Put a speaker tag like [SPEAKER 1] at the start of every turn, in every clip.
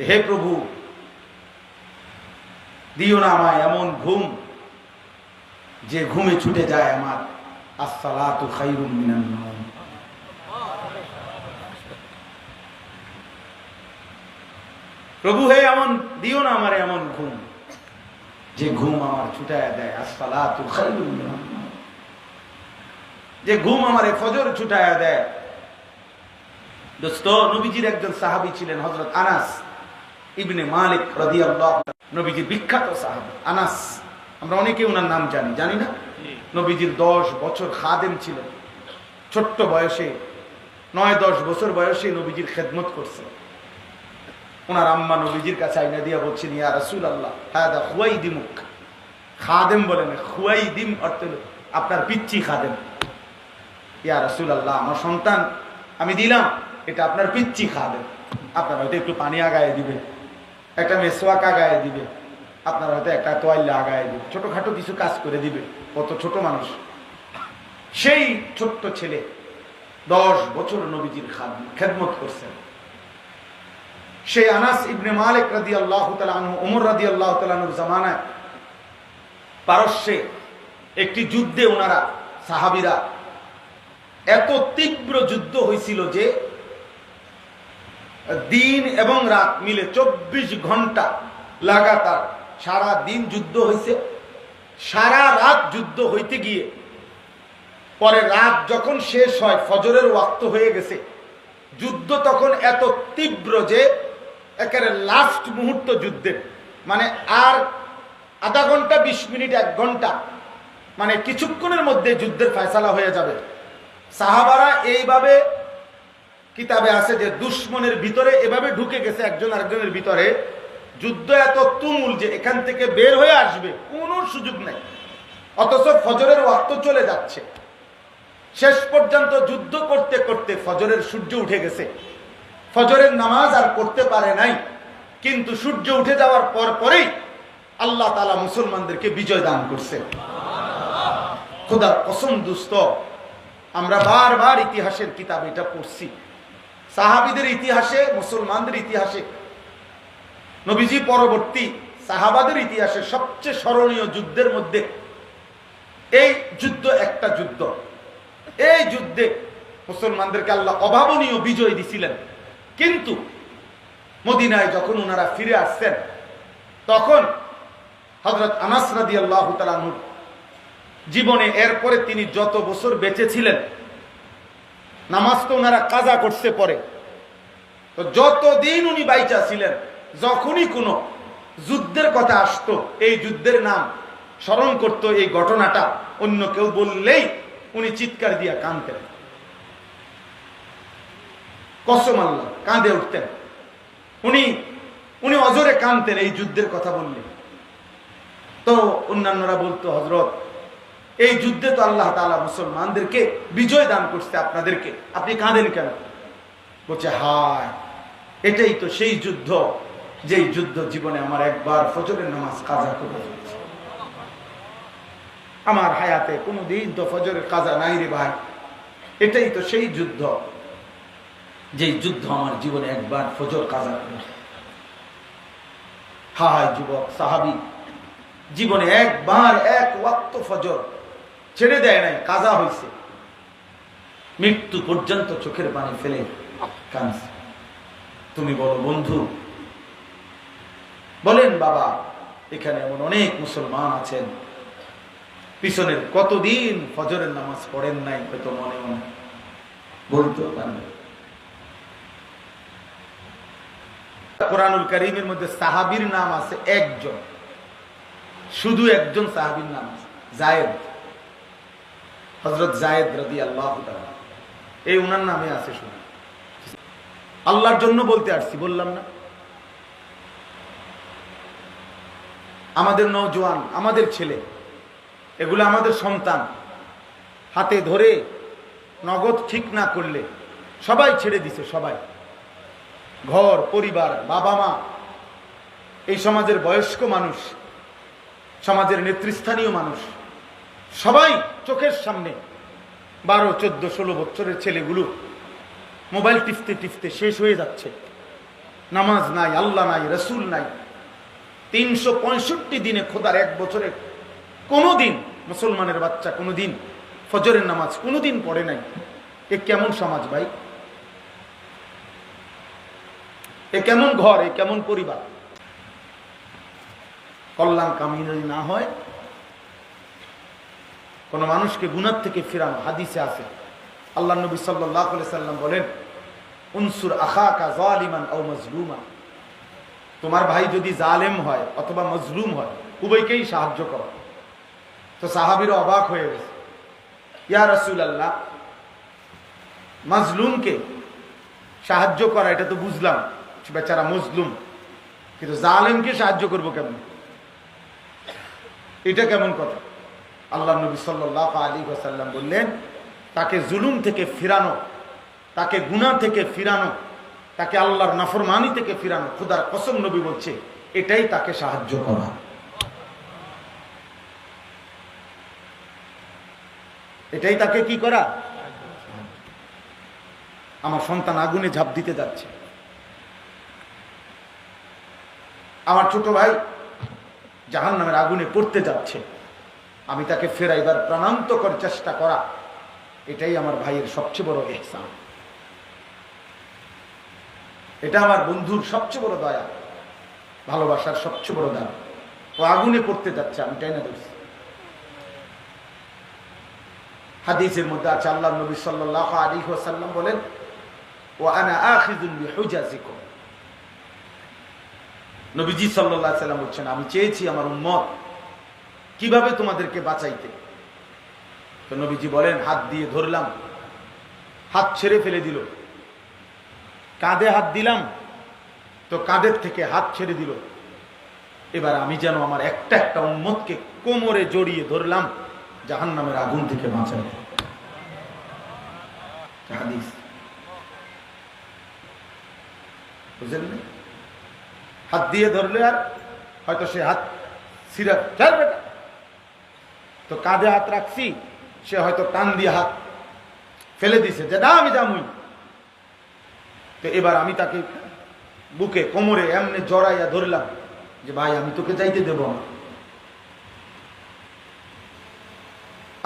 [SPEAKER 1] হে প্রভু, দিও না আমায় এমন ঘুম যে ঘুমে ছুটে যায় আমার। প্রভু হে, এমন, দিও না আমার এমন ঘুম যে ঘুম আমার ছুটায় দেয়। আসসালাতু খাইরুম মিনান। যে ঘুম আমারে ফজর ছুটায় দেয়। দোস্ত, নবীজির একজন সাহাবি ছিলেন হযরত আনাস। ইবনে মালিক রাদিয়াল্লাহু নবীজির বিখ্যাত সাহাবী, আনাস। আমরা অনেকে ওনার নাম জানি জানি না? নবীজির দশ বছর খাদেম ছিল ছোট্ট বয়সে, নয়, দশ বছর বয়সে নবীজির খেদমত করছে। ওনার আম্মা নবীজির কাছে আইনা দিয়া বলছেন, ইয়া রাসূল আল্লাহ হ্যাঁ দা খুয়াই দিমুক খাদেম বলেন খুয়াই দিম অর্থ আপনার পিচ্ছি খাদেম। ইয়া রাসূল আল্লাহ আমার সন্তান, আমি দিলাম, এটা আপনার পিচ্ছি খাদেম। আপনার হয়তো একটু পানি আগায় দিবে একটা মেসোয়াক আগায় দিবে। আপনার হয়তো একটা তোয়াল্লা আগায় দিবে। ছোটখাটো কিছু কাজ করে দিবে, কত ছোট মানুষ। সেই ছোট্ট ছেলে দশ বছর নবীজির খাদ- খেদমত করছেন। সেই আনাস ইবনে মালিক রাদি আল্লাহ তালু উমর রাদি আল্লাহ তালুর জামানায় পারস্যে একটি যুদ্ধে ওনারা সাহাবিরা এত তীব্র যুদ্ধ হয়েছিল যে দিন এবং রাত মিলে চব্বিশ ঘণ্টা লাগাতার সারা দিন যুদ্ধ হয়েছে সারা রাত যুদ্ধ হইতে গিয়ে পরে রাত যখন শেষ হয়, ফজরের ওয়াক্ত হয়ে গেছে। যুদ্ধ তখন এত তীব্র যে একেবারে লাস্ট মুহূর্ত যুদ্ধের। মানে আর আধা ঘণ্টা, বিশ মিনিট, এক ঘণ্টা মানে কিছুক্ষণের মধ্যে যুদ্ধের ফয়সালা হয়ে যাবে। সাহাবারা এইভাবে কিতাবে আছে যে দুশ্মনের ভিতরে এভাবে ঢুকে গেছে একজন আরেকজনের ভিতরে। যুদ্ধ এত তুমুল যে এখান থেকে বের হয়ে আসবে, কোনো সুযোগ নাই। অথচ ফজরের ওয়াক্ত চলে যাচ্ছে। শেষ পর্যন্ত যুদ্ধ করতে করতে ফজরের সূর্য উঠে গেছে। ফজরের নামাজ আর করতে পারে নাই। কিন্তু সূর্য উঠে যাওয়ার পর পরেই আল্লাহ তালা মুসলমানদেরকে বিজয় দান করছে খোদার কসম আমরা বারবার ইতিহাসের কিতাব এটা পড়ছি। সাহাবিদের ইতিহাসে, মুসলমানদের ইতিহাসে, নবীজি পরবর্তী সাহাবাদের ইতিহাসে সবচেয়ে স্মরণীয় যুদ্ধের মধ্যে এই যুদ্ধ একটা যুদ্ধ। এই যুদ্ধে মুসলমানদেরকে আল্লাহ অভাবনীয় বিজয় দিছিলেন। কিন্তু মদিনায় যখন ওনারা ফিরে আসছেন, তখন হজরত আনাস রাদি আল্লাহ জীবনে এরপরে তিনি যত বছর বেঁচে ছিলেন নামাজ তো ওনারা কাজা করছে পরে। তো যতদিন উনি বাইচা ছিলেন, যখনই কোনো যুদ্ধের কথা আসতো, এই যুদ্ধের নাম স্মরণ করত এই ঘটনাটা, অন্য কেউ বললেই উনি চিৎকার দিয়া কাঁদতেন। কসম আল্লাহ, কাঁদে উঠতেন। উনি উনি অজরে কাঁদতেন এই যুদ্ধের কথা বললেন তো অন্যান্যরা বলতো হজরত এই যুদ্ধে তো আল্লাহ তালা মুসলমানদেরকে বিজয় দান করছে আপনাদেরকে। আপনি কাঁদেন কেন? বলছে, হায়, এটাই তো সেই যুদ্ধ, যেই যুদ্ধ জীবনে আমার একবার ফজরের নামাজ কাজা করে আমার হায়াতে কোনো দিন তো ফজরের কাজা নাই রে ভাই। এটাই তো সেই যুদ্ধ, যেই যুদ্ধ আমার জীবনে একবার ফজর কাজা করে। হায় যুবক, সাহাবি, জীবনে একবার এক ওয়াক্ত ফজর ছেড়ে দেয় নাই, কাজা হয়েছে মৃত্যু পর্যন্ত চোখের পানি ফেলে কাঁদছে। তুমি বলো, বন্ধু, বলেন বাবা, এখানে এমন অনেক মুসলমান আছেন। পিছনের কতদিন ফজরের নামাজ পড়েন নাই, হয়তো মনে মনে। বলতে পারেন কোরআনুল করিমের মধ্যে সাহাবির নাম আছে একজন। শুধু একজন সাহাবির নাম আছে, জায়েদ। হজরত জায়েদ রদি আল্লাহ এই উনার নামে আছে শুধু আল্লাহর জন্য বলতে আসছি, বললাম না। আমাদের নৌজওয়ান আমাদের ছেলে, এগুলো আমাদের সন্তান। হাতে ধরে নগদ ঠিক না করলে সবাই ছেড়ে দিছে, সবাই। ঘর, পরিবার বাবা মা এই সমাজের বয়স্ক মানুষ, সমাজের নেতৃস্থানীয় মানুষ। সবাই চোখের সামনে। বারো, চোদ্দ, ষোলো বছরের ছেলেগুলো মোবাইল টিপতে টিপতে শেষ হয়ে যাচ্ছে। নামাজ নাই, আল্লাহ নাই, রসুল নাই। তিনশো পঁয়ষট্টি দিনে খোদার এক বছরে কোনো দিন মুসলমানের বাচ্চা কোনো দিন ফজরের নামাজ কোনো দিন পড়ে নাই। এ কেমন সমাজ ভাই? এ কেমন ঘর, এ কেমন পরিবার? কল্যাণ কামিনী না হয় কোন মানুষকে গুনার থেকে ফেরানো হাদিসে আছে। আল্লাহ নবী সাল্লাহ সাল্লাম বলেন, উনসুর আখাকা জালিমান ও মজলুমা। তোমার ভাই যদি জালেম হয় অথবা মজলুম হয়, উভয়কেই সাহায্য করো। তো সাহাবির অবাক হয়ে গেছে। ইয়া রসুল আল্লাহ মাজলুমকে সাহায্য করা, এটা তো বুঝলাম, বেচারা মজলুম, কিন্তু জালেমকে সাহায্য করব কেমন? এটা কেমন কথা? আল্লাহ নবী সাল্লাহ আলী ওসাল্লাম বললেন, তাকে জুলুম থেকে ফিরানো, তাকে গুনাহ থেকে ফিরানো, তাকে আল্লাহর নাফরমানি থেকে ফিরানো, খুদার কসম নবী বলছে, এটাই তাকে সাহায্য করা। এটাই তাকে কি করা? আমার সন্তান আগুনে ঝাঁপ দিতে যাচ্ছে। আমার ছোট ভাই জাহান নামের আগুনে পড়তে যাচ্ছে। আমি তাকে ফেরাইবার প্রাণান্তকর চেষ্টা করা, এটাই আমার ভাইয়ের সবচেয়ে বড় এহসান এটা আমার বন্ধুর সবচেয়ে বড় দয়া, ভালোবাসার সবচেয়ে বড় দয়া ও আগুনে পড়তে যাচ্ছে, আমি তাই ধরছি। হাদিসের মধ্যে আছে আল্লাহ নবী সাল্লাহ আলী সাল্লাম বলেন, ও আনা আখিদুল বিহুজাজিকুম। নবীজি সাল্লাহ সাল্লাম বলছেন, আমি চেয়েছি আমার উম্মত কীভাবে তোমাদেরকে বাঁচাইতে? তো নবীজি বলেন, হাত দিয়ে ধরলাম, হাত ছেড়ে ফেলে দিল। কাঁধে হাত দিলাম, তো কাঁধের থেকে হাত ছেড়ে দিল। এবার আমি যেন আমার একটা একটা উম্মতকে কোমরে জড়িয়ে ধরলাম জাহান নামের আগুন থেকে বাঁচাই। বুঝলেন হাত দিয়ে ধরলে আর হয়তো সে হাত সিরা চল বেটা তো কাঁধে হাত রাখছি, সে হয়তো টান দিয়ে হাত ফেলে দিছে, যে না আমি যামুই। তো এবার আমি তাকে বুকে, কোমরে এমনি জড়াইয়া ধরলাম, যে ভাই, আমি তোকে যাইতে দেব না।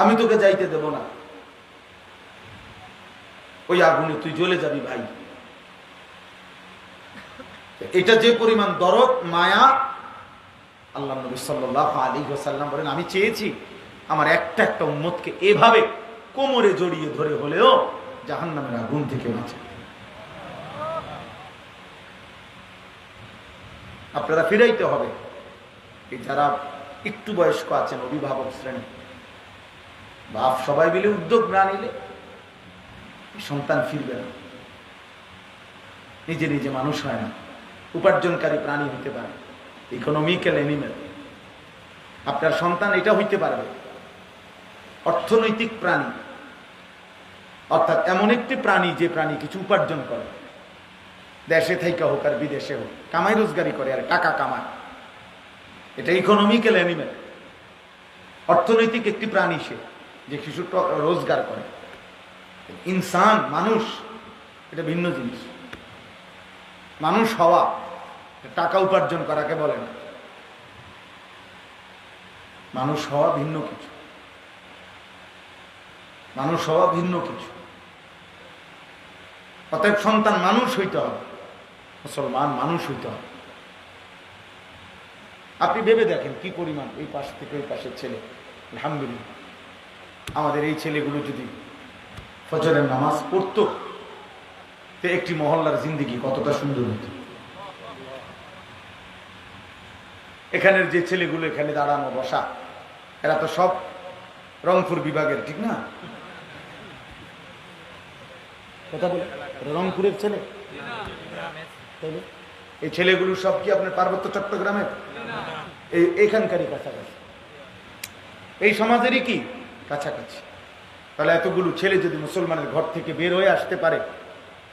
[SPEAKER 1] আমি তোকে যাইতে দেব না। ওই আগুনে তুই জ্বলে যাবি ভাই। এটা যে পরিমাণ দরদ, মায়া, আল্লাহ নবী সাল্লাহ আলী সাল্লাম বলেন, আমি চেয়েছি আমার একটা একটা উম্মতকে এভাবে কোমরে জড়িয়ে ধরে হলেও জাহান নামের আগুন থেকে বাঁচে। আপনারা ফিরাইতে হবে। এই যারা একটু বয়স্ক আছেন, অভিভাবক শ্রেণি, বাপ সবাই মিলে উদ্যোগ না নিলে সন্তান ফিরবে না। নিজে নিজে মানুষ হয় না। উপার্জনকারী প্রাণী হতে পারে। ইকোনমিক্যাল অ্যানিমেল আপনার সন্তান এটা হইতে পারবে। অর্থনৈতিক প্রাণী। অর্থাৎ এমন একটি প্রাণী যে প্রাণী কিছু উপার্জন করে। দেশে থাইকা হোক আর বিদেশে হোক, কামাই রোজগারি করে আর টাকা কামায়। এটা ইকোনমিক্যাল অ্যানিমেল অর্থনৈতিক একটি প্রাণী সে, যে কিছু রোজগার করে। ইনসান, মানুষ, এটা ভিন্ন জিনিস। মানুষ হওয়া, টাকা উপার্জন করাকে বলে না। মানুষ হওয়া ভিন্ন কিছু। মানুষ হওয়া ভিন্ন কিছু। অতএব সন্তান মানুষ হইতে হবে, মুসলমান মানুষ হইতে হবে। আপনি ভেবে দেখেন কি পরিমাণ এই পাশ থেকে ওই পাশের ছেলে। আলহামদুলিল্লাহ। আমাদের এই ছেলেগুলো যদি ফজরের নামাজ পড়তো, তো একটি মহল্লার জিন্দিগি কতটা সুন্দর হতো এখানের যে ছেলেগুলো এখানে দাঁড়ানো, বসা, এরা তো সব রংপুর বিভাগের, ঠিক না? কথা বলে। রংপুরের ছেলে? এই ছেলেগুলো সব কি আপনার পার্বত্য চট্টগ্রামের? এই এখানকারই কাছাকাছি। এই সমাজেরই কি? কাছাকাছি। তাহলে এতগুলো ছেলে যদি মুসলমানের ঘর থেকে বের হয়ে আসতে পারে,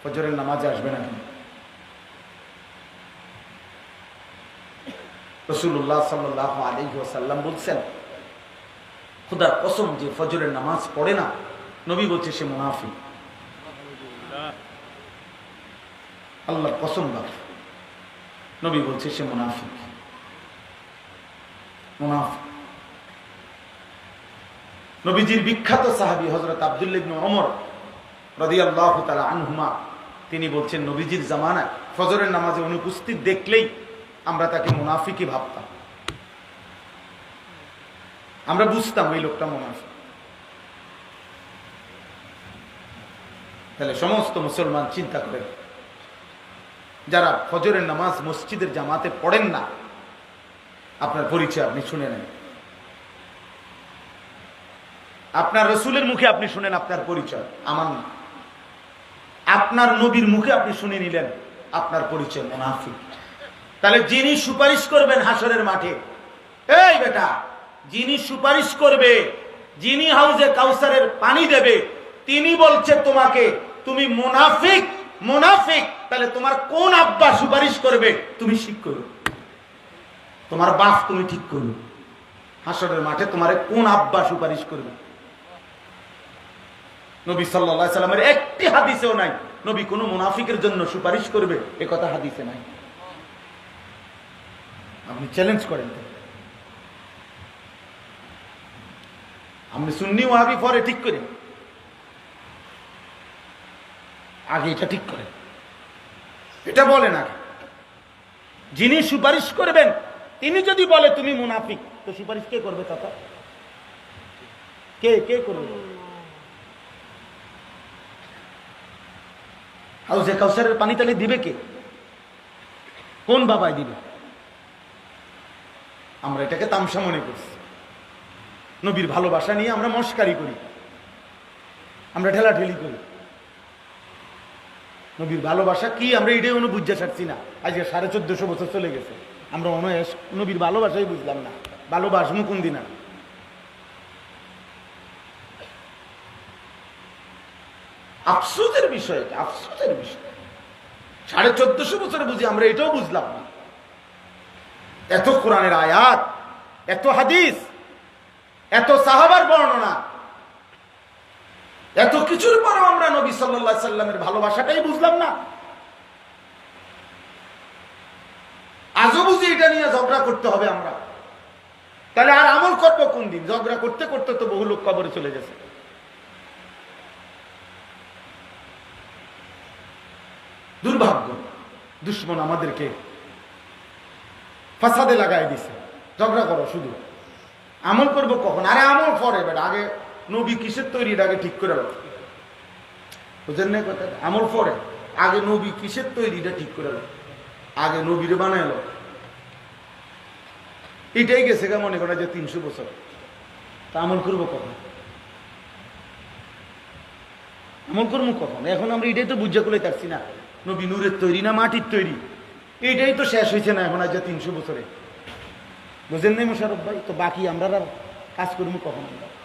[SPEAKER 1] ফজরের নামাজে আসবে না কেন? রসুল্লাহ সাল্লাহ আলী সাল্লাম বলছেন খুদার কসম যে ফজরের নামাজ পড়ে না, নবী বলছে সে মুনাফি আল্লাহর কসম বাপ নবী বলছে, সে মুনাফিক। মুনাফিক। নবীজির বিখ্যাত সাহাবী হজরত আব্দুল্লাহ ইবনে ওমর রাদিয়াল্লাহু তাআলা আনহুমা, তিনি বলছেন, নবীজির জামানায় ফজরের নামাজে অনুপস্থিত দেখলেই আমরা তাকে মুনাফিকই ভাবতাম। আমরা বুঝতাম এই লোকটা মুনাফিক। তাহলে সমস্ত মুসলমান চিন্তা করেন যারা ফজরের নামাজ মসজিদের জামাতে পড়েন না, আপনার পরিচয় আপনি শুনে নেন। আপনার রসুলের মুখে আপনি শুনেন, আপনার পরিচয় আমার না। আপনার নবীর মুখে আপনি শুনে নিলেন, আপনার পরিচয় মোনাফিক। তাহলে যিনি সুপারিশ করবেন হাসরের মাঠে, এই বেটা, যিনি সুপারিশ করবে, যিনি হাউজে কাউসারের পানি দেবে, তিনি বলছে তোমাকে, তুমি মোনাফিক। মোনাফিক, তাহলে তোমার কোন আব্বা সুপারিশ করবে? তুমি ঠিক করো। তোমার বাপ তুমি ঠিক করো হাসরের মাঠে তোমার কোন আব্বা সুপারিশ করবে? নবী সাল্লা সাল্লামের একটি হাদিসেও নাই। নবী কোনো মুনাফিকের জন্য সুপারিশ করবে? এ কথা হাদিসে নাই। আপনি চ্যালেঞ্জ করেন। আপনি সুন্নি ওয়াবি পরে ঠিক করেন। আগে এটা ঠিক করেন। এটা বলেন আগে। যিনি সুপারিশ করবেন, তিনি যদি বলে তুমি মুনাফিক, তো সুপারিশ কে করবে কথা কে কে করবে? হাউসে কাউসারের পানি তাহলে দিবে কে? কোন বাবায় দিবে? আমরা এটাকে তামসা মনে করছি। নবীর ভালোবাসা নিয়ে আমরা মস্কারি করি। আমরা ঠেলাঠেলি করি। নবীর ভালোবাসা কি আমরা এটাই অনু বুঝতে ছাড়ছি না। আজকে সাড়ে চোদ্দশো বছর চলে গেছে। আমরা অনয়েস নবীর ভালোবাসাই বুঝলাম না। ভালোবাসমু কোন দিন আর? বিষয় এটা, আফসোসের বিষয়। সাড়ে চোদ্দশো বছরে বুঝি আমরা এটাও বুঝলাম না। এত কোরআনের আয়াত, এত হাদিস, এত সাহাবার বর্ণনা এত কিছুর পরও আমরা নবী সাল্লা সাল্লামের ভালোবাসাটাই বুঝলাম না। আজও বুঝি এটা নিয়ে ঝগড়া করতে হবে আমরা। তাহলে আর আমল করব কোন দিন? ঝগড়া করতে করতে তো বহু লোক কবরে চলে গেছে। দুর্ভাগ্য, দুশ্মন আমাদেরকে ফাসাদে লাগাই দিছে। ঝগড়া করো শুধু। আমল করব কখন? আরে আমল পরে, বেটা, আগে নবী কিসের তৈরি? এটা আগে ঠিক করে লো বুঝেন না কথা? আমল পরে। আগে নবী কিসের তৈরি? এটা ঠিক করে লো আগে নবীরে বানাইলো এটাই গেছে গা মনে করা যে তিনশো বছর। তা আমল করব কখন? আমল করব কখন? এখন আমরা এটাই তো বুঝা করে পারছি না। নবী নূরের তৈরি না মাটির তৈরি? এটাই তো শেষ হয়েছে না এখন আজ তিনশো বছরে। বুঝেন নাই মোশারফ ভাই? তো বাকি আমরা আর কাজ করব কখন আমরা?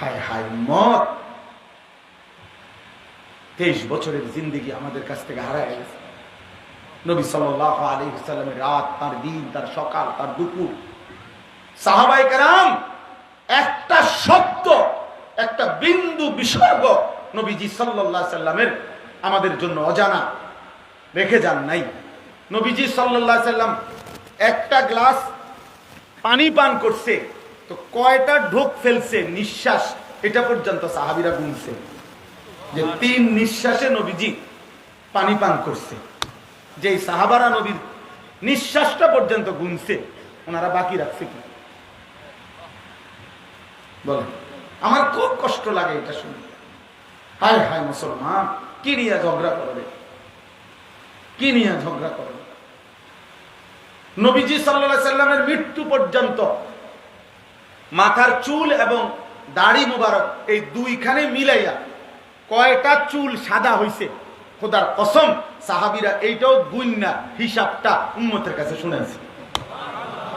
[SPEAKER 1] হায় হায় মত তেইশ বছরের জিন্দিগি আমাদের কাছ থেকে হারায় গেছে। নবী সাল্লাহ আলী সাল্লামের রাত, তার দিন, তার সকাল, তার দুপুর। সাহাবাই কারাম, একটা শব্দ, একটা বিন্দু বিসর্গ নবীজি সাল্লাহ সাল্লামের আমাদের জন্য অজানা। রেখে যান নাই। নবীজি সাল্লাহ সাল্লাম একটা গ্লাস পানি পান করছে। তো কয়টা ঢোক ফেলছে? নিঃশ্বাস। এটা পর্যন্ত সাহাবিরা গুনছে। যে তিন নিঃশ্বাসে নবীজি পানি পান করছে। যে সাহাবারা নবীর নিঃশ্বাসটা পর্যন্ত গুনছে ওনারা বাকি রাখছে কি? বলেন। আমার খুব কষ্ট লাগে এটা শুনে। হায় হায় মুসলমান কি নিয়ে ঝগড়া করবে? কি নিয়ে ঝগড়া করবে? নবীজি সাল্লা সাল্লামের মৃত্যু পর্যন্ত মাথার চুল এবং দাড়ি মুবারক এই দুইখানে মিলাইয়া কয়টা চুল সাদা হইছে? খোদার কসম, সাহাবিরা এইটাও গুন্না হিসাবটা উম্মতের কাছে শুনেছে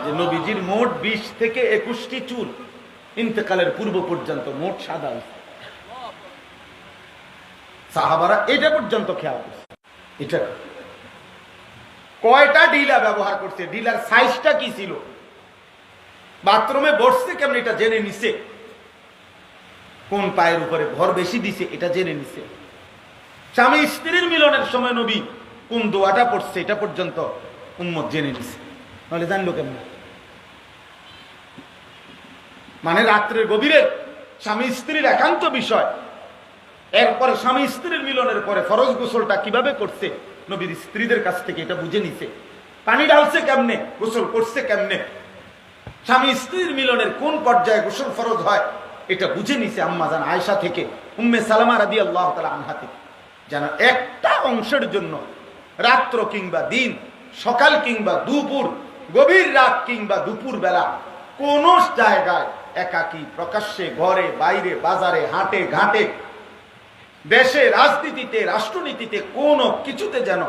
[SPEAKER 1] যে নবীজির মোট বিশ থেকে একুশটি চুল ইন্তেকালের পূর্ব পর্যন্ত মোট সাদা হইছে। সাহাবারা এটা পর্যন্ত খেয়াল করছে। এটা কয়টা ডিলা ব্যবহার করছে? ডিলার সাইজটা কি ছিল? বাথরুমে বসছে কেমন? এটা জেনে নিছে। কোন পায়ের উপরে ভর বেশি দিছে, এটা জেনে নিছে। স্বামী স্ত্রীর মিলনের সময় নবী কোন দোয়াটা পড়ছে, এটা পর্যন্ত উম্মত জেনে নিছে। নাহলে জানলো কেমন? মানে রাত্রের গভীরে স্বামী স্ত্রীর একান্ত বিষয়। এরপরে স্বামী স্ত্রীর মিলনের পরে ফরজ গোসলটা কীভাবে করছে, নবীর স্ত্রীদের কাছ থেকে এটা বুঝে নিছে। পানি ঢালছে কেমনে, গোসল করছে কেমনে স্বামী স্ত্রীর মিলনের কোন পর্যায়ে গোসল ফরজ হয়, এটা বুঝে নিছে আম্মা জান আয়সা থেকে, উম্মে সালামা রাদি আল্লাহ তালা আনহা থেকে। যেন একটা অংশের জন্য রাত্র কিংবা দিন, সকাল কিংবা দুপুর, গভীর রাত কিংবা দুপুর বেলা কোন জায়গায় একাকী প্রকাশ্যে ঘরে, বাইরে, বাজারে, হাটে, ঘাটে, দেশে, রাজনীতিতে, রাষ্ট্রনীতিতে কোনো কিছুতে যেন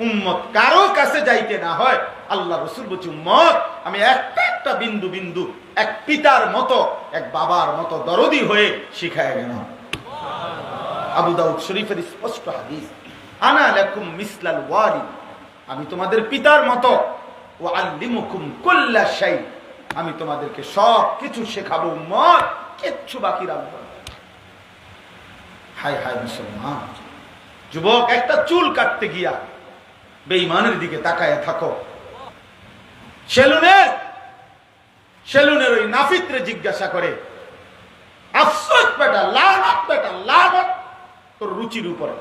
[SPEAKER 1] উম্মত কারও কাছে যাইতে না হয়, আল্লাহ রসুল বলছি, উম্মত, আমি একটা একটা বিন্দু বিন্দু এক পিতার মতো, এক বাবার মতো দরদি হয়ে শিখায় গেলাম আবু দাউদ শরীফের স্পষ্ট হাদিস, আনা লাকুম মিসলাল ওয়ালি আমি তোমাদের পিতার মতো ও আল্লিমুকুম কুল্লা শাই আমি তোমাদেরকে সব কিছু শেখাবো, উম্মত, কিচ্ছু বাকি রাখব। হায় হায় মুসলমান, যুবক, একটা চুল কাটতে গিয়া বেঈমানের দিকে তাকায় থাকো। সেলুনের সেলুনের ওই নাফিত্রে জিজ্ঞাসা করে, আফসোস বেটা, লানত বেটা, লানত তোর রুচির উপরে,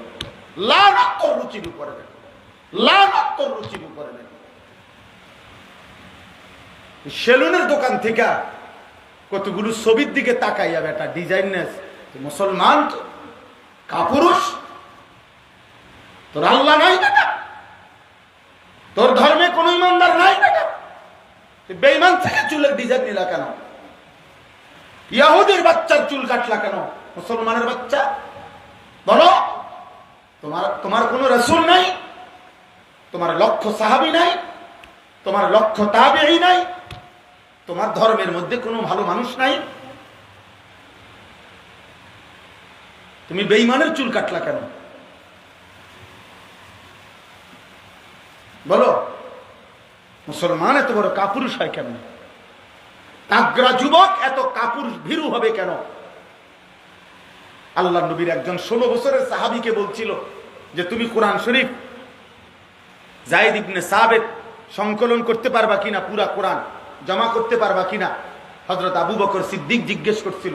[SPEAKER 1] লানত তোর রুচির উপরে লানত তোর রুচির উপরে সেলুনের দোকান থেকে কতগুলো ছবির দিকে তাকাইয়া বেটা, ডিজাইননেস মুসলমান কাপুরুষ, তোর আল্লাহ নাই বেটা। তোর ধর্মে কোন ইমানদার নাই? বেঈমান থেকে চুলের ডিজাইন নিলা কেন? ইয়াহুদের বাচ্চার চুল কাটলা কেন? মুসলমানের বাচ্চা? বলো, তোমার তোমার কোনো রসুল নাই? তোমার লক্ষ্য সাহাবি নাই? তোমার লক্ষ্য তাবেই নাই? তোমার ধর্মের মধ্যে কোনো ভালো মানুষ নাই? তুমি বেইমানের চুল কাটলা কেন? বলো, মুসলমান এত বড় কাপুরুষ হয় কেন? তাগরা যুবক এত কাপুরুষ ভীরু হবে কেন? আল্লাহ নবীর একজন ষোলো বছরের সাহাবিকে বলছিল যে, তুমি কোরআন শরীফ জাইদ ইবনে সাবেদ সংকলন করতে পারবা কিনা? পুরা কোরআন জমা করতে পারবা কিনা? হজরত আবু বকর সিদ্দিক জিজ্ঞেস করছিল।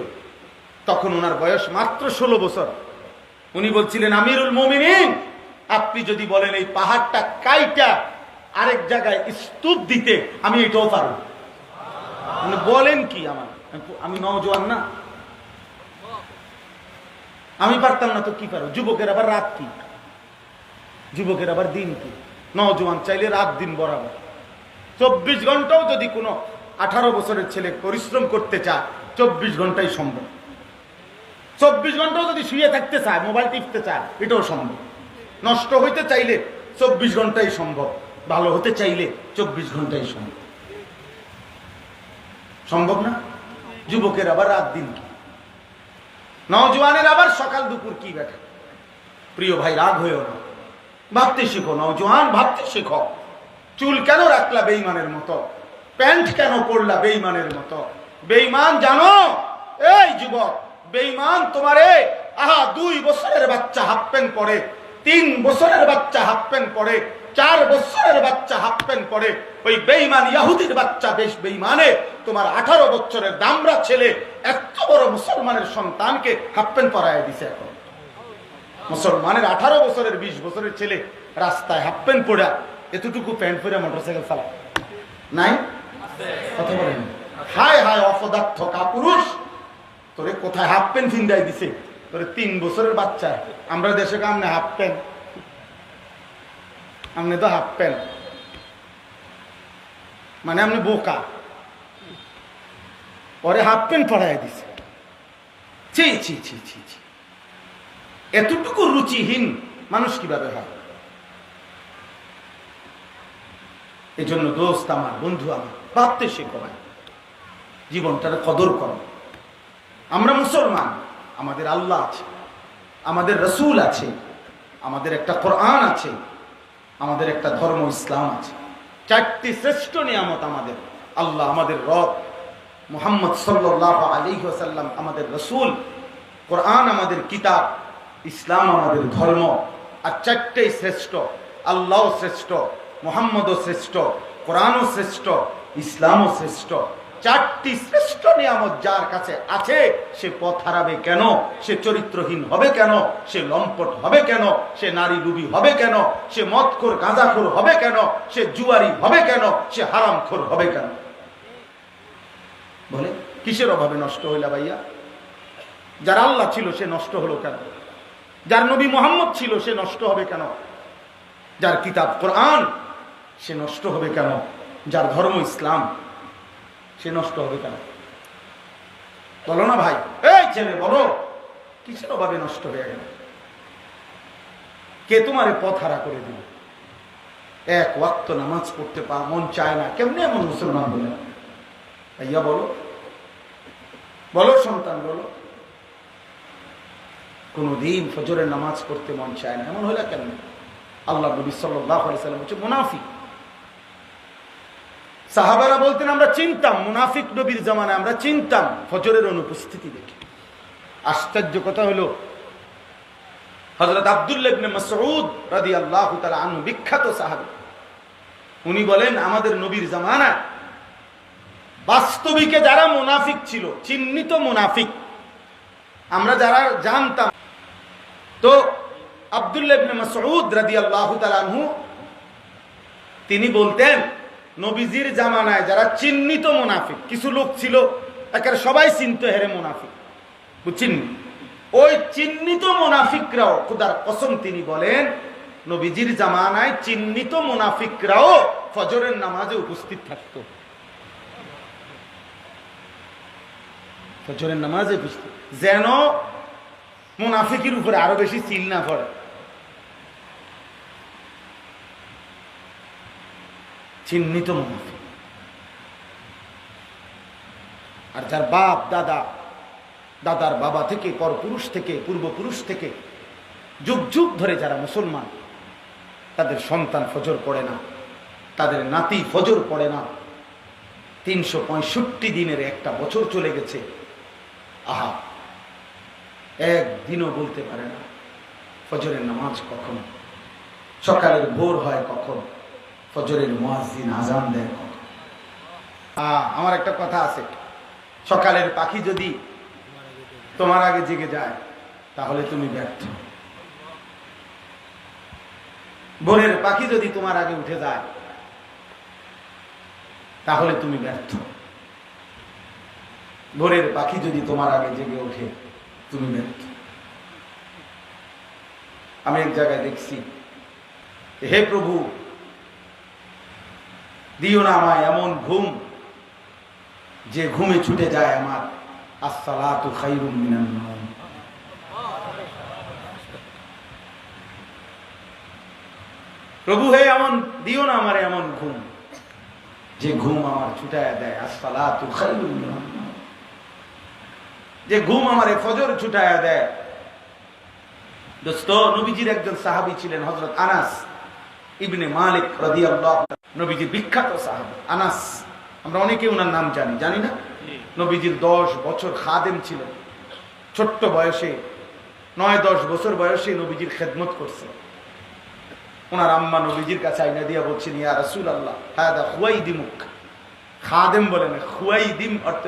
[SPEAKER 1] তখন ওনার বয়স মাত্র ষোলো বছর। উনি বলছিলেন, আমিরুল মোমিনিন আপনি যদি বলেন এই পাহাড়টা কাইটা আরেক জায়গায় স্তূপ দিতে, আমি এটাও পারব। মানে বলেন কি আমার আমি নজওয়ান না। আমি পারতাম না তো কি পারো যুবকের আবার রাত কি? যুবকের আবার দিন কি? নজওয়ান চাইলে রাত দিন বরাবর। চব্বিশ ঘন্টাও যদি কোনো আঠারো বছরের ছেলে পরিশ্রম করতে চায়, চব্বিশ ঘন্টাই সম্ভব। চব্বিশ ঘন্টাও যদি শুয়ে থাকতে চায়, মোবাইল টিপতে চায়, এটাও সম্ভব। নষ্ট হইতে চাইলে চব্বিশ ঘন্টাই সম্ভব, ভালো হতে চাইলে চব্বিশ ঘন্টাই সম্ভব। সম্ভব না? যুবকের আবার রাত দিন কি? নওজোয়ানের আবার সকাল দুপুর কি ব্যাটা প্রিয় ভাই, রাগ হয়েও না। ভাবতে শেখো, নওজোয়ান, ভাবতে শেখো। চুল কেন রাখলা বেইমানের মতো? প্যান্ট কেন পরলা বেইমানের মতো? বেইমান জানো? এই যুবক বেইমান তোমারে আহা দুই বছরের বাচ্চা হাফ প্যান্ট পরে তিন বছরের বাচ্চা হাফ প্যান্ট পরে, চার বছরের বাচ্চা হাফ প্যান্ট পরে, ওই বেইমান ইয়াহুদির বাচ্চা বেশ বেইমানে তোমার আঠারো বছরের দামরা ছেলে এত বড় মুসলমানের সন্তানকে হাফ প্যান্ট পরায় দিছে এখন। মুসলমানের আঠারো বছরের বিশ বছরের ছেলে রাস্তায় হাফ প্যান্ট পরা, এতটুকু প্যান্ট পরে মোটরসাইকেল চালায়। নাই? কথা বলেন হায় হায় অপদার্থ কাপুরুষ, তোরে কোথায় হাফ প্যান্ট ফিন্দাই দিছে? তিন বছরের বাচ্চা। আমরা দেশে কামনে হাফ প্যান্ট আপনি তো হাফ প্যান্ট মানে আপনি বোকা। পরে হাফ প্যান্ট পড়াই দিছে। ছি ছি ছি ছি ছি। এতটুকু রুচিহীন মানুষ কীভাবে হয়? এই জন্য দোস্ত আমার, বন্ধু আমার, ভাবতে ভাই জীবনটার কদর করো। আমরা মুসলমান। আমাদের আল্লাহ আছে, আমাদের রসুল আছে, আমাদের একটা কোরআন আছে, আমাদের একটা ধর্ম ইসলাম আছে। চারটি শ্রেষ্ঠ নিয়ামত আমাদের, আল্লাহ আমাদের রব, মোহাম্মদ সাল্লাহ আলী সাল্লাম আমাদের রসুল, কোরআন আমাদের কিতাব, ইসলাম আমাদের ধর্ম, আর চারটেই শ্রেষ্ঠ আল্লাহ শ্রেষ্ঠ, মোহাম্মদও শ্রেষ্ঠ, কোরআনও শ্রেষ্ঠ, ইসলামও শ্রেষ্ঠ। চারটি শ্রেষ্ঠ নিয়ামত যার কাছে আছে, সে পথ হারাবে কেন? সে চরিত্রহীন হবে কেন? সে লম্পট হবে কেন? সে নারী লুবি হবে কেন? সে মদখোর, গাঁজাখোর হবে কেন? সে জুয়ারি হবে কেন? সে হারামখোর হবে কেন? বলে, কিসের অভাবে নষ্ট হইলা ভাইয়া? যার আল্লাহ ছিল, সে নষ্ট হলো কেন? যার নবী মোহাম্মদ ছিল, সে নষ্ট হবে কেন? যার কিতাব কোরআন, সে নষ্ট হবে কেন? যার ধর্ম ইসলাম সে নষ্ট হবে কেন? বলো না ভাই। এই ছেলে, বলো। কিসের অভাবে নষ্ট হয়ে গেল? কে তোমারে পথ হারা করে দিল? এক ওয়াক্ত নামাজ পড়তে পা, মন চায় না। কেমনি এমন মুসলমান বলে। ভাইয়া, বলো। বলো সন্তান, বলো। কোনদিন ফজরের নামাজ পড়তে মন চায় না। এমন হলে কেন? আল্লাহ নবী সাল্লাহ মুনাফিক। সাহাবারা বলতেন, আমরা চিনতাম, মুনাফিক নবীর জামানায় আমরা চিনতাম ফজরের অনুপস্থিতি দেখে। আশ্চর্য কথা হলো হজরত আবদুল্লাবনে মসউদ রাদি আল্লাহ তালা আনু বিখ্যাত সাহাবি, উনি বলেন, আমাদের নবীর জামানায় বাস্তবিকে যারা মুনাফিক ছিল, চিহ্নিত মুনাফিক, আমরা যারা জানতাম, তো আবদুল্লাবনে মসউদ রাদি আল্লাহ তালানহু তিনি বলতেন নবীজির জামানায় যারা চিহ্নিত মুনাফিক, কিছু লোক ছিল, একেবারে সবাই চিনত হেরে মুনাফিক। বুঝছেন? ওই চিহ্নিত মুনাফিকরাও, খুদার কসম তিনি বলেন, নবীজির জামানায় চিহ্নিত মুনাফিকরাও ফজরের নামাজে উপস্থিত থাকতো। ফজরের নামাজে উপস্থিত। যেন মুনাফিকের উপরে আরও বেশি চিল না পড়ে। চিহ্নিত মুনাফিক আর যার বাপ, দাদা, দাদার বাবা থেকে, পরপুরুষ থেকে, পূর্বপুরুষ থেকে, যুগ যুগ ধরে যারা মুসলমান, তাদের সন্তান ফজর পড়ে না, তাদের নাতি ফজর পড়ে না। তিনশো পঁয়ষট্টি দিনের একটা বছর চলে গেছে। আহা, একদিনও বলতে পারে না, ফজরের নামাজ কখন? সকালের ভোর হয় কখন? ফজরের মুয়াজ্জিন আজান আহ, আমার একটা কথা আছে। সকালের পাখি যদি তোমার আগে জেগে যায় তাহলে তুমি ব্যর্থ। ভোরের পাখি যদি তোমার আগে উঠে যায় তাহলে তুমি ব্যর্থ। ভোরের পাখি যদি তোমার আগে জেগে ওঠে তুমি ব্যর্থ। আমি এক জায়গায় দেখছি হে প্রভু দিও না আমায় এমন ঘুম যে ঘুমে ছুটে যায় আমার। প্রভু হে, এমন দিও না আমার এমন ঘুম যে ঘুম আমার ছুটায় দেয়। আসসালাতু খাইরুম নাওম। যে ঘুম আমারে ফজর ছুটায় দেয়। দোস্ত, নবীজির একজন সাহাবী ছিলেন হযরত আনাস। ইবনে মালিক নবীজির বিখ্যাত সাহাবী আনাস। আমরা অনেকে ওনার নাম জানি জানি না? নবীজির দশ বছর খাদেম ছিলেন। ছোট্ট বয়সে, নয়, দশ বছর বয়সে নবীজির খেদমত করছে ওনার আম্মা নবীজির কাছে আইনা দিয়া বলছেন, ইয়া রাসূল আল্লাহ হ্যাঁ দা হুয়াই দিমুক খাদেম বলেন হুয়াই দিম অর্থ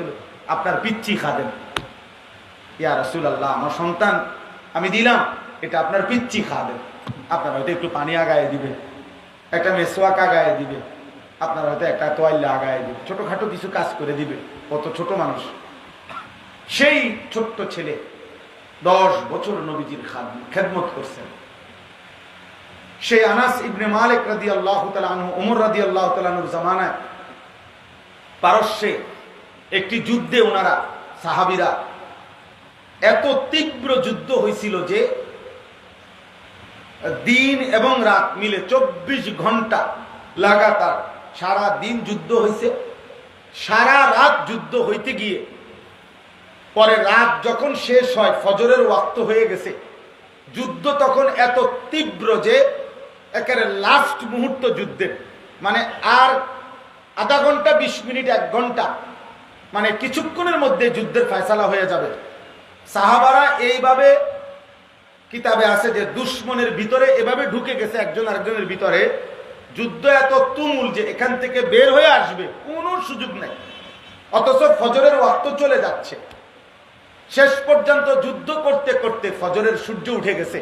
[SPEAKER 1] আপনার পিচ্ছি খাদেম। ইয়া রাসূল আল্লাহ আমার সন্তান, আমি দিলাম, এটা আপনার পিচ্ছি খাদেম। আপনার হয়তো একটু পানি আগায় দিবে একটা মেসোয়াক আগায় দিবে। আপনার হয়তো একটা তোয়াল্লা আগায় দিবে। ছোটখাটো কিছু কাজ করে দিবে। কত ছোট মানুষ। সেই ছোট্ট ছেলে দশ বছর নবীজির খেদমত করছেন। সেই আনাস ইবনে মালিক রাদি আল্লাহ তালু ওমর রাদি আল্লাহ তালুর জামানায় পারস্যে একটি যুদ্ধে ওনারা, সাহাবিরা, এত তীব্র যুদ্ধ হয়েছিল যে দিন এবং রাত মিলে চব্বিশ ঘণ্টা লাগাতার সারা দিন যুদ্ধ হয়েছে সারা রাত যুদ্ধ হইতে গিয়ে পরে রাত যখন শেষ হয়, ফজরের ওয়াক্ত হয়ে গেছে, যুদ্ধ তখন এত তীব্র যে একেবারে লাস্ট মুহূর্ত যুদ্ধের। মানে আর আধা ঘণ্টা, বিশ মিনিট, এক ঘণ্টা মানে কিছুক্ষণের মধ্যে যুদ্ধের ফয়সালা হয়ে যাবে। সাহাবারা এইভাবে কিতাবে আছে যে দুশ্মনের ভিতরে এভাবে ঢুকে গেছে একজন আরেকজনের ভিতরে। যুদ্ধ এত তুমুল যে এখান থেকে বের হয়ে আসবে, কোনো সুযোগ নাই। অথচ ফজরের ওয়াক্ত চলে যাচ্ছে। শেষ পর্যন্ত যুদ্ধ করতে করতে ফজরের সূর্য উঠে গেছে।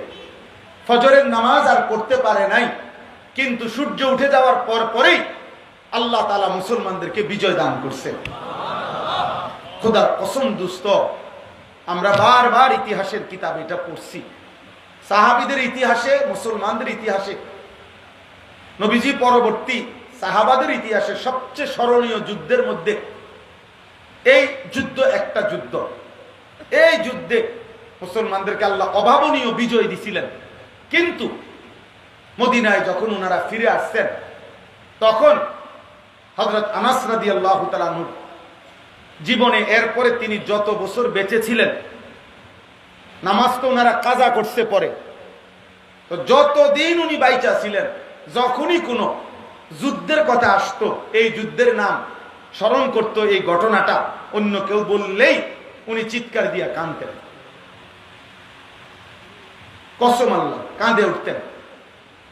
[SPEAKER 1] ফজরের নামাজ আর করতে পারে নাই, কিন্তু সূর্য উঠে যাওয়ার পর পরেই আল্লাহ তালা মুসলমানদেরকে বিজয় দান করছে। খোদার কসম আমরা বারবার ইতিহাসের কিতাব এটা পড়ছি। সাহাবিদের ইতিহাসে, মুসলমানদের ইতিহাসে, নবীজি পরবর্তী সাহাবাদের ইতিহাসে সবচেয়ে স্মরণীয় যুদ্ধের মধ্যে এই যুদ্ধ একটা যুদ্ধ। এই যুদ্ধে মুসলমানদেরকে আল্লাহ অভাবনীয় বিজয় দিছিলেন। কিন্তু মদিনায় যখন ওনারা ফিরে আসছেন, তখন হজরত আনাস রাদি আল্লাহ জীবনে এরপরে তিনি যত বছর বেঁচে ছিলেন নামাজ তো ওনারা কাজা করছে পরে। তো যতদিন উনি বাইচা ছিলেন, যখনই কোনো যুদ্ধের কথা আসতো, এই যুদ্ধের নাম স্মরণ করতো এই ঘটনাটা, অন্য কেউ বললেই উনি চিৎকার দিয়া কাঁদতেন। কসম আল্লাহ, কাঁদে উঠতেন।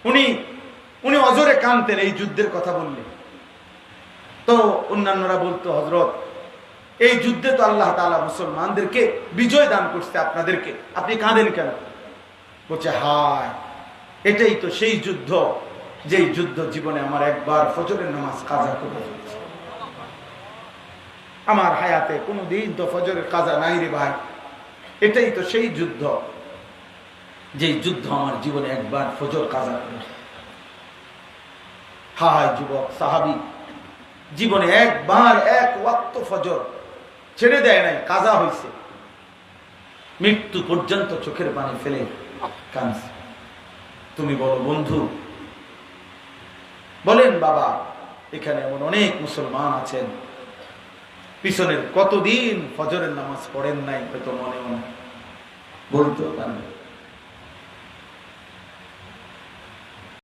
[SPEAKER 1] উনি উনি অজরে কাঁদতেন এই যুদ্ধের কথা বললে। তো অন্যান্যরা বলতো হজরত এই যুদ্ধে তো আল্লাহ তালা মুসলমানদেরকে বিজয় দান করছে আপনাদেরকে। আপনি কাঁদেন কেন? বলছে, হায়, এটাই তো সেই যুদ্ধ, যেই যুদ্ধ জীবনে আমার একবার ফজরের নামাজ কাজা করে আমার হায়াতে কোনো দিন তো ফজরের কাজা নাই রে ভাই। এটাই তো সেই যুদ্ধ, যেই যুদ্ধ আমার জীবনে একবার ফজর কাজা করে হায় যুবক, সাহাবি, জীবনে একবার এক ওয়াক্ত ফজর ছেড়ে দেয় নাই, কাজা হয়েছে মৃত্যু পর্যন্ত চোখের পানি ফেলে কাঁদছে। তুমি বলো, বন্ধু, বলেন বাবা, এখানে এমন অনেক মুসলমান আছেন। পিছনের কতদিন ফজরের নামাজ পড়েন নাই, হয়তো মনে মনে। বলতেও পারেন।